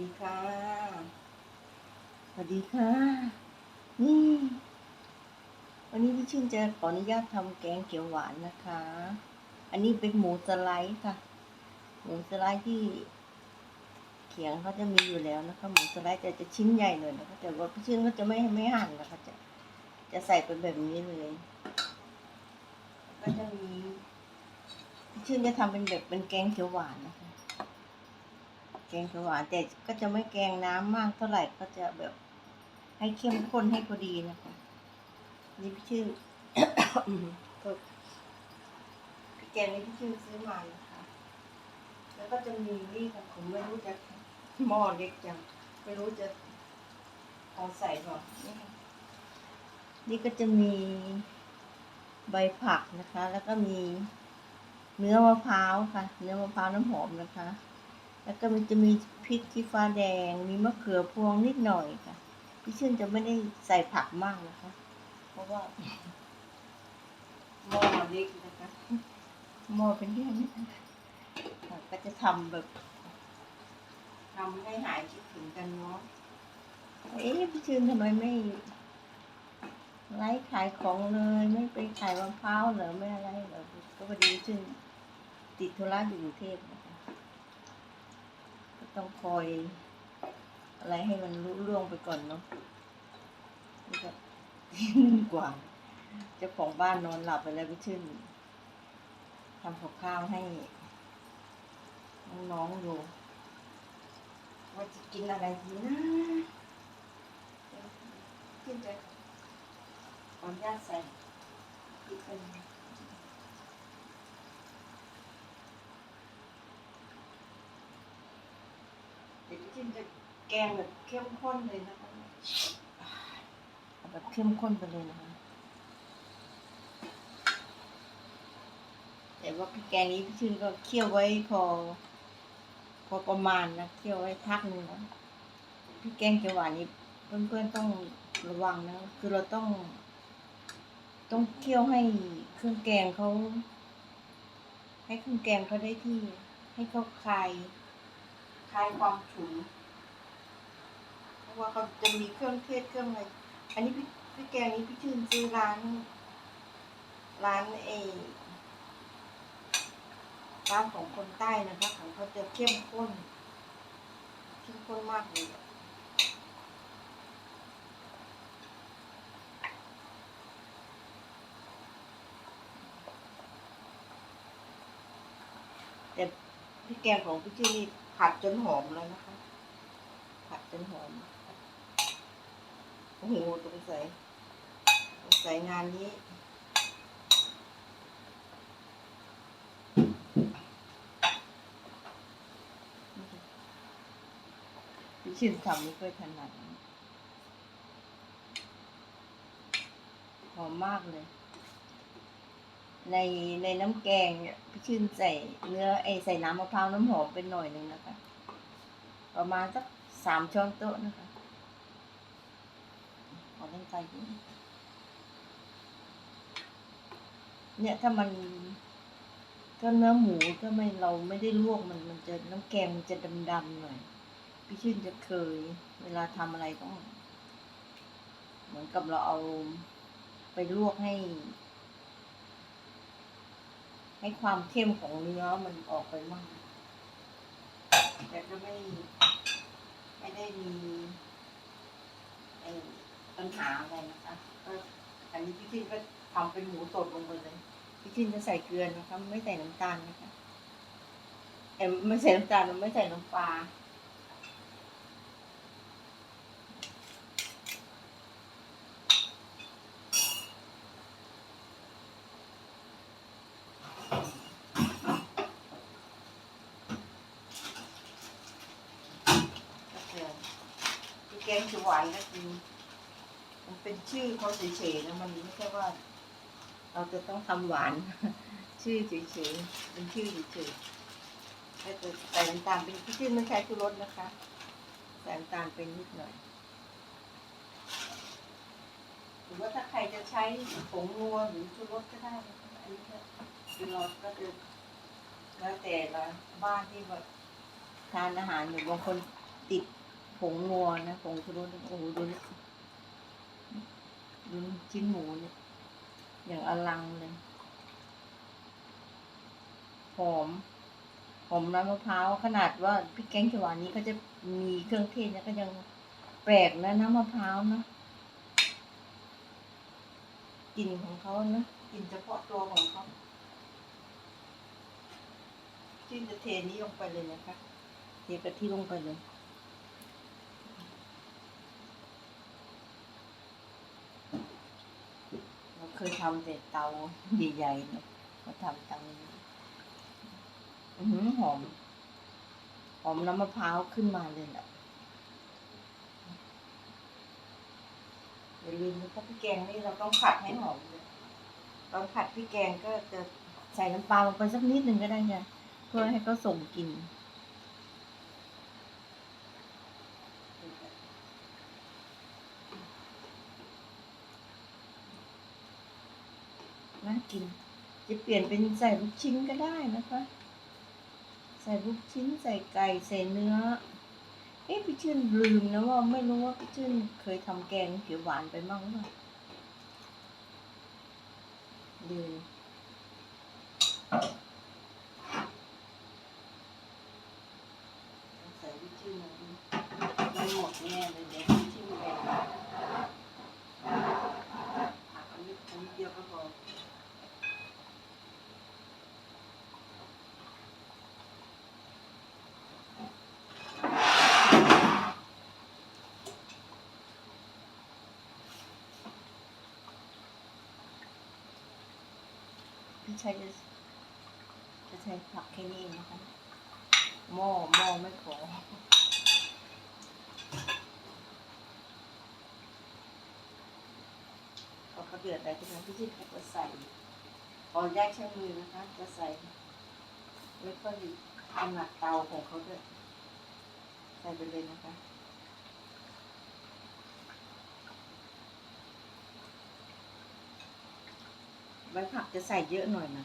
ดีค่ะ สวัสดีค่ะ นี่ วันนี้พี่ชื่นจะขออนุญาตทำแกงเขียวหวานนะคะ อันนี้เป็นหมูสไลด์ค่ะ หมูสไลด์ที่เขียงเขาจะมีอยู่แล้วนะคะ หมูสไลด์แต่จะชิ้นใหญ่หน่อยนะคะแต่ว่าพี่ชื่นก็จะไม่ไม่หั่นนะคะจะจะใส่เป็นแบบนี้เลย ก็จะมีพี่ชื่นจะทำเป็นแบบเป็นแกงเขียวหวานนะคะ แกงเขียวหวานแต่ก็จะไม่แกงน้ำมากเท่าไหร่ก็จะแบบ ให้เข้มข้นให้พอดีนะคะนี่พี่ชื่อพี่แกงนี้พี่ชื่อซื้อมานะคะ แล้วก็จะมีนี่ค่ะผมไม่รู้จะหม้อเล็กจังไม่รู้จะเอาใส่ก่อนนี่นี่ก็จะมีใบผักนะคะ แล้วก็มีเนื้อมะพร้าวค่ะ เนื้อมะพร้าวน้ำหอมนะคะ แล้วก็มันจะมีพริกชี้ฟ้าแดง มีมะเขือพวงนิดหน่อยค่ะ พี่ชื่นจะไม่ได้ใส่ผักมากนะคะ เพราะว่าหม้อเล็กนะคะหม้อเป็นแค่นี้ค่ะก็จะทำแบบทำให้หายคิดถึงกันเนาะ เอ๊ะพี่ชื่นทำไมไม่ไลฟ์ขายของเลยไม่ไปขายมะพร้าวเหรอไม่อะไรเหรอก็พอดีพี่ชื่นติดธุระอยู่กรุงเทพนะคะก็ ต้องคอย อะไรให้มันรู้ล่วงไปก่อนเนาะนี่ก็กว่าเจ้าของบ้านนอนหลับไปแล้วพี่ชื่นทำกับข้าวให้น้องๆอยู่ว่าจะกินอะไรดีนะชื่นจะขออนุญาตใส่พริกเป็น งเดี๋ยวพี่ชื่นจะแกงแบบเข้มข้นเลยนะคะเอาแบบเข้มข้นไปเลยนะคะ แต่ว่าพี่แกงนี้พี่ชื่นก็เคี่ยวไว้พอ พอประมาณนะเคี่ยวไว้พักหนึ่งนะพี่แกงเขียวหวานนี้เพื่อนๆต้องระวังนะ คือเราต้อง ต้องเคี่ยวให้เครื่องแกงเขาให้เครื่องแกงเขาได้ที่ ให้เขาคลายค ลายความฉุนเพราะว่าเขาจะมีเครื่องเทศเครื่องอะไร อันนี้พี่พี่แกงนี้พี่ชื่นซื้อร้าน ร้านเอร้านของคนใต้นะคะของเขาจะเข้มข้นเข้มข้นมากเลยแต่พี่แกงของพี่ชื่อนี่ ผัดจนหอมแล้วนะคะ ผัดจนหอม โอ้โหตรงใส่ใส่งานนี้พี่ชินทำไม่ค่อยถนัดหอมมากเลย ในในน้ำแกงเนี่ยพี่ชินใส่เนื้อไอใส่น้ำมะพร้าวน้ำหอมเป็นหน่อยหนึ่งนะคะ ประมาณสักสามช้อนโต๊ะนะคะขอเล่นไฟนิดนึงเนี่ยถ้ามันถ้าเนื้อหมูถ้าไม่เราไม่ได้ลวกมันมันจะน้ำแกงมันจะดำๆหน่อย พี่ชื่นจะเคย เวลาทำอะไรต้อง เหมือนกับเราเอาไปลวกให้ ให้ความเข้มของเนื้อมันออกไปมากแต่ก็ไม่ไม่ได้มีปัญหาอะไรนะคะก็อันนี้พี่ชินก็ทำเป็นหมูสดลงไปเลยพี่ชินจะใส่เกลือนะคะไม่ใส่น้ำตาลนะคะเอ็มไม่ใส่น้ำตาลไม่ใส่น้ำปลา คือแกงเขียวหวานก็คือมันเป็นชื่อเขาเฉยๆนะมันไม่ใช่ว่า เราจะต้องทำหวาน ชื่อเฉยๆเป็นชื่อเฉยๆถ้าจะใส่น้ำตาลเป็นชื่อไม่ใช้ชูรสนะคะใส่น้ำตาลเป็นนิดหน่อยหรือว่าถ้าใครจะใช้ผงนัวหรือชูรสก็ได้อันนี้ก็คือเราก็จะแล้วแต่ละบ้านที่แบบทานอาหารอยู่บางคนติด งงัวนะผงชูรสโอ้โหดูนี่ดูชิ้นหมูเนี่ยอย่างอลังเลยหอมหอมน้ำมะพร้าวขนาดว่าพริกแกงเขียวหวานนี้ก็จะมีเครื่องเทศนี่ยก็ยังแปลกนะน้ำมะพร้าวนะกลิ่นของเขานะกลิ่นเฉพาะตัวของเขาจิ้มจะเทนี้ลงไปเลยนะคะเทกะทิลงไปเลย เคยทำแต่เตาใหญ่ๆเนอะมาทำเตานี้อือหือหอม หอมน้ำมะพร้าวขึ้นมาเลยแหละอย่าลืมนะคะพี่แกงนี่เราต้องผัดให้หอมเลยตอนผัดพี่แกงก็จะใส่น้ำปลาลงไปสักนิดหนึ่งก็ได้ค่ะเพื่อให้เขาส่งกลิ่นน่า กิน จะเปลี่ยนเป็นใส่ลูกชิ้นก็ได้นะคะ ใส่ลูกชิ้นใส่ไก่ใส่เนื้อ เอ๊ะพี่ชื่นลืมนะว่าไม่รู้ว่าพี่ชื่นเคยทำแกงเขียวหวานไปบ้างหรือเปล่าลืมใส่พี่ชื่นมาดูไม่หมดแน่เลยเดี๋ยวพี่ชื่นแบ่งผักอันนี้อันนี้เดียวก็พอ พี่ชัยจะจะใช้ผักแค่นี้เองนะคะหม้อหม้อไม่พอพอเขาเดือดอะไรทุกครั้งพี่ชิดก็จะใส่ขอแยกใช้มือนะคะ จะใส่ไม่ค่อยถนัดเตาของเขาด้วยใส่ไปเลยนะคะ ใบผักจะใส่เยอะหน่อยนะ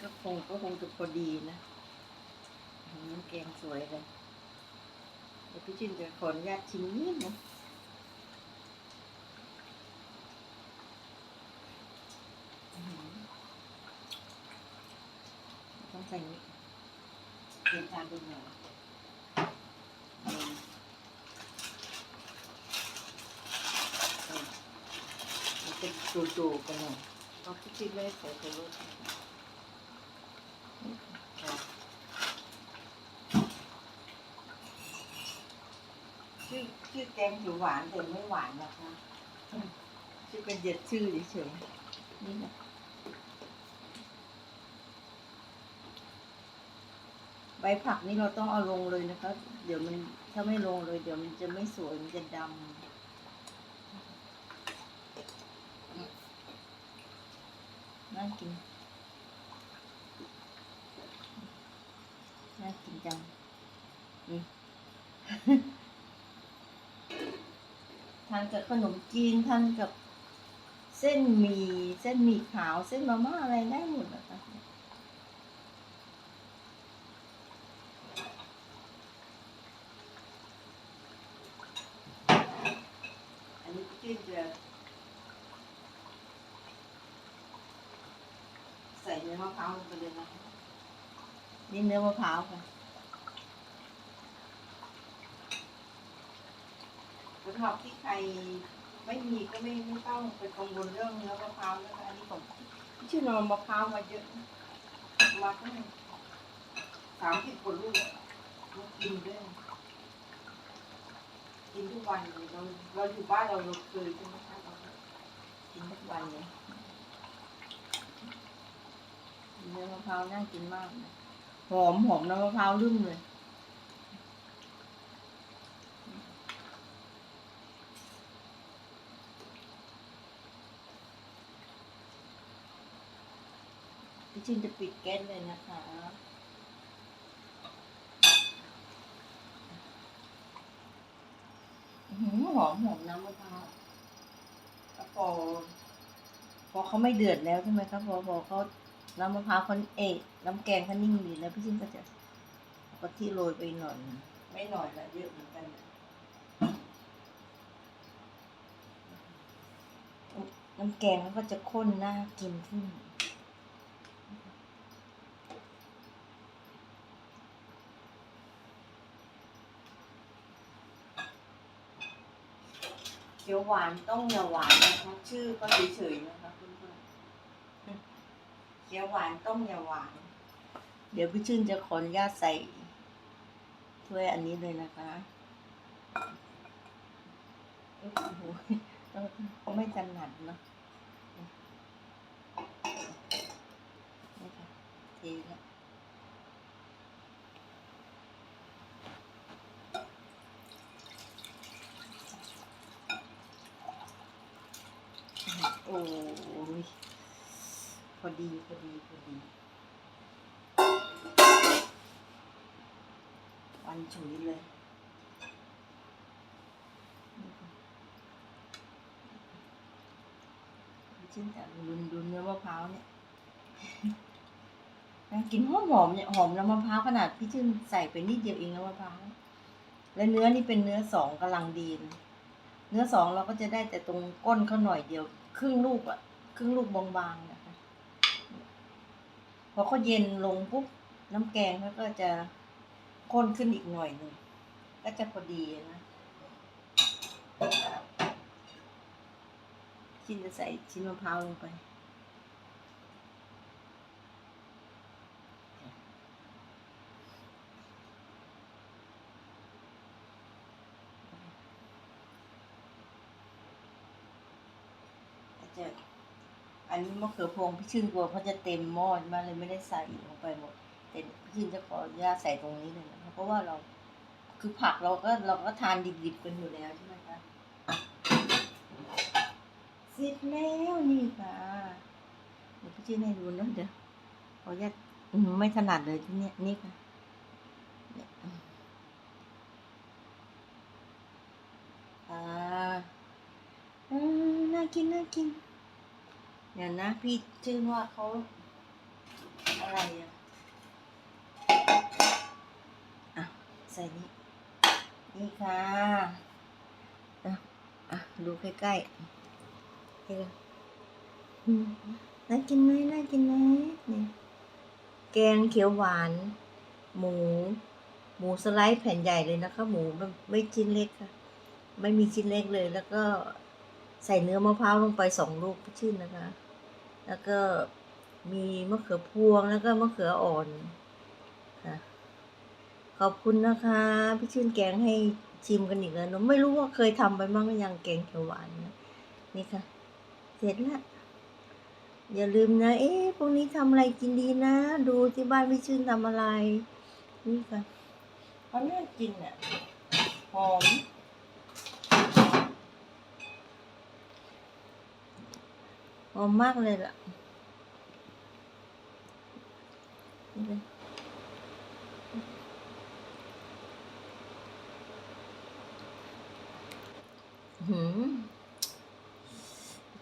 ก็คงก็คงจะพอดีนะอืมแกงสวยเลยเดี๋ยวพี่จินจะขออนุญาตชิมนิดนะอืมต้อง ใส่เตรียมจานดูหน่อยเป็นจูๆกันหน่อยเพราะพี่จินไม่ใส่ตัวรสค่ะชื่อชื่อแกงเขียวหวานแต่ไม่หวานนะคะชื่อเป็นเด็ดชื่อเฉยๆนี่นะ ใบผักนี่เราต้องเอาลงเลยนะคะ เดี๋ยวมันถ้าไม่ลงเลย เดี๋ยวมันจะไม่สวยมันจะดำน่ากิน น่ากินจังทานกับขนมจีนทานกับเส้นหมี่เส้นหมี่ขาวเส้นมาม่าอะไรได้หมดนะคะอันนี้พี่จื้นจะใส่เนื้อมะพร้าวลงไปเลยนะคะนี่เนื้อมะพร้าวค่ะสำหรับที่ใครไม่มีก็ไม่ไม่ต้องไปกังวลเรื่องเนื้อมะพร้าวนะคะอันนี้ผมชื่อนมมะพร้าวมาเยอะมาตั้งสามสิบกว่าลูกมากินด้วยกินทุกวันเลยเราเราอยู่บ้านเราเราเคยใช่ไหมคะเรากินทุกวันเลย เนื้อมะพร้าวน่ากินมากเลยหอมหอมน้ำมะพร้าวรุ่มเลยพี่ชินจะปิดแก๊สเลยนะคะออื้อหือหอมหอมน้ำมะพร้าวแล้วพอ พอเขาไม่เดือดแล้วใช่ไหมครับพอพอเขา น้ำมะพร้าวเขาเอะน้ำแกงเขานิ่งดีแล้วพี่ชินก็จะเอากะทิโรยไปหน่อยนะไม่หน่อยละเยอะเหมือนกันนะน้ำแกงมันก็จะข้นน่ากินขึ้นเขียวหวานต้องอย่าหวานนะคะชื่อก็เฉยๆนะคะเพื่อนๆเขียวหวานต้องอย่าหวาน เดี๋ยวพี่ชื่นจะขออนุญาตใส่ถ้วยอันนี้เลยนะคะโอ้โหต้องไม่ถนัดเนาะนี่ค่ะเทแล้วโอ้ยพอ ดีพอดีพอดีวันฉุยเลยชื่นแต่ดุนดุนเนื้อมะพร้าวเนี่ยกินหอมหอมเนี่ยหอมน้ำมะพร้าวขนาดพี่ชื่นใส่ไปนิดเดียวเองน้ำมะพร้าวและเนื้อนี่เป็นเนื้อสองกำลังดีนเนื้อสองเราก็จะได้แต่ตรงก้นเขาหน่อยเดียว ครึ่งลูกอะครึ่งลูกบางๆนะ พอเขาเย็นลงปุ๊บน้ำแกงเขาก็จะข้นขึ้นอีกหน่อยหนึ่งก็จะพอดีนะชิ้นจะใส่ชิ้นมะพร้าวลงไปจะ อันนี้มะเขือพวงพี่ชื่นกลัวเขาจะเต็มหม้อมาเลยไม่ได้ใส่ลงไปหมดแต่พี่ชินจะขออนุญาตใส่ตรงนี้เลยนะคะเพราะว่าเราคือผักเราก็เราก็ทานดิบๆกันอยู่แล้วใช่ไหมคะเสร็จแล้วนี่ค่ะเดี๋ยวพี่ชินให้ดูนะเดี๋ยวขออนุญาตไม่ถนัดเลยที่นี้ยนี่ค่ะอ่าอืมน่ากินน่ากิน เดี๋ยนะพี่ชื่อว่าเขาอะไรอะอะใส่นี่นี่ค่ะอะอะดูใกล้ๆนี่ค่ะน่ากินไหมน่ากินไหมนี่ยแกงเขียวหวาน หมู หมูสไลด์แผ่นใหญ่เลยนะคะ หมูไม่ไม่ชิ้นเล็กค่ะ ไม่มีชิ้นเล็กเลยแล้วก็ใส่เนื้อมะพร้าวลงไปสองลูกชื่นนะคะ แล้วก็มีมะเขือพวงแล้วก็มะเขืออ่อนค่ะขอบคุณนะคะ พี่ชื่นแกงให้ชิมกันอีกแล้วหนูไม่รู้ว่าเคยทำไปบ้างหรือยังแกงเขียวหวานนะนี่ค่ะ เสร็จแล้วอย่าลืมนะ เอ๊ะพรุ่งนี้ทำอะไรกินดีนะ ดูที่บ้านพี่ชื่นทำอะไร นี่ค่ะเขาน่ากินอะหอม หอมมากเลยล่ะหืม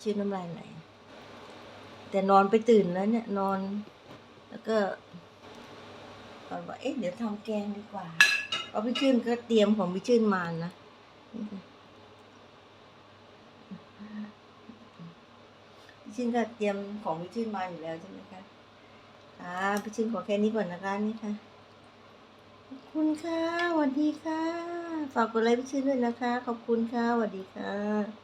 ชื่อน้ำลายไหลแต่นอนไปตื่นแล้วเนี่ยนอน แล้วก็ตอนว่าเอ๊ะเดี๋ยวทำแกงดีกว่าเพราะพี่ชื่นก็เตรียมของพี่ชื่นมานะนี่ค่ะ พี่ชินก็เตรียมของพี่ชินมาอยู่แล้วใช่ไหมคะค่ะพี่ชินขอแค่นี้ก่อนนะคะนี่ค่ะขอบคุณค่ะสวัสดีค่ะ ฝากกดไลค์พี่ชินด้วยนะคะ ขอบคุณค่ะสวัสดีค่ะ